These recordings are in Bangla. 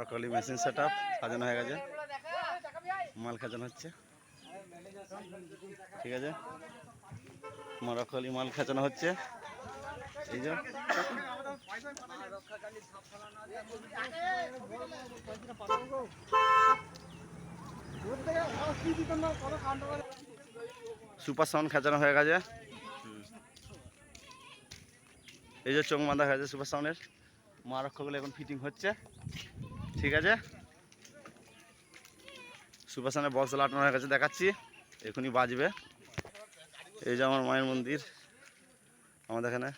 মারকলি মেশিন সেট আপ সাজানো হয়ে গেছে। মাল খাজানো হচ্ছে। ঠিক আছে? মারকলি মাল খাজানো হচ্ছে। এই যে। সুপার সাউন্ড খাঁচানো হয়ে গেছে। এই যে চোখ বাঁধা হয়েছে সুপার সাউন্ডের। মারক্ষগুলো এখন ফিটিং হচ্ছে। ঠিক আছে? সুপার সাউন্ডের বক্স লাটানো হয়ে গেছে, দেখাচ্ছি। এখনই বাজবে। এই যে আমার মায়ের মন্দির। আমাদের এখানে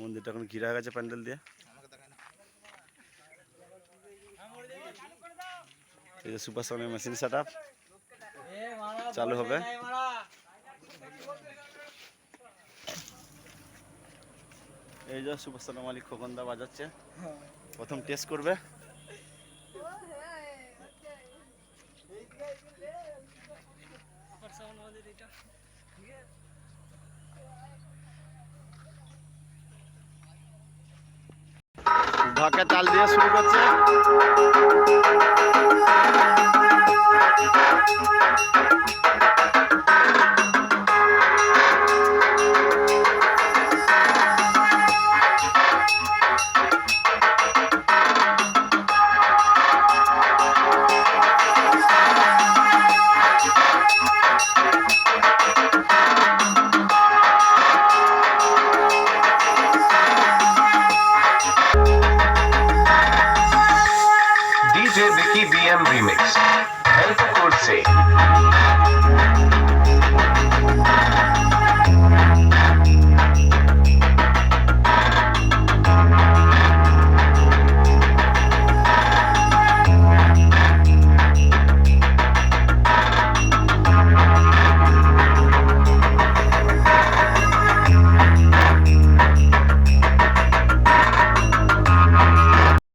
মন্দিরটা এখন ঘিরা গেছে প্যান্ডেল দিয়ে। এই যে সুপার সাউন্ডের মেশিন সেট চালু হবে। এই যে সুপার সাউন্ডের মালিক খোকনদা বাজাচ্ছে। প্রথম টেস্ট করবে। ঢাকা চাল দিয়ে শুরু করছে। DJ Vicky BM remix help से।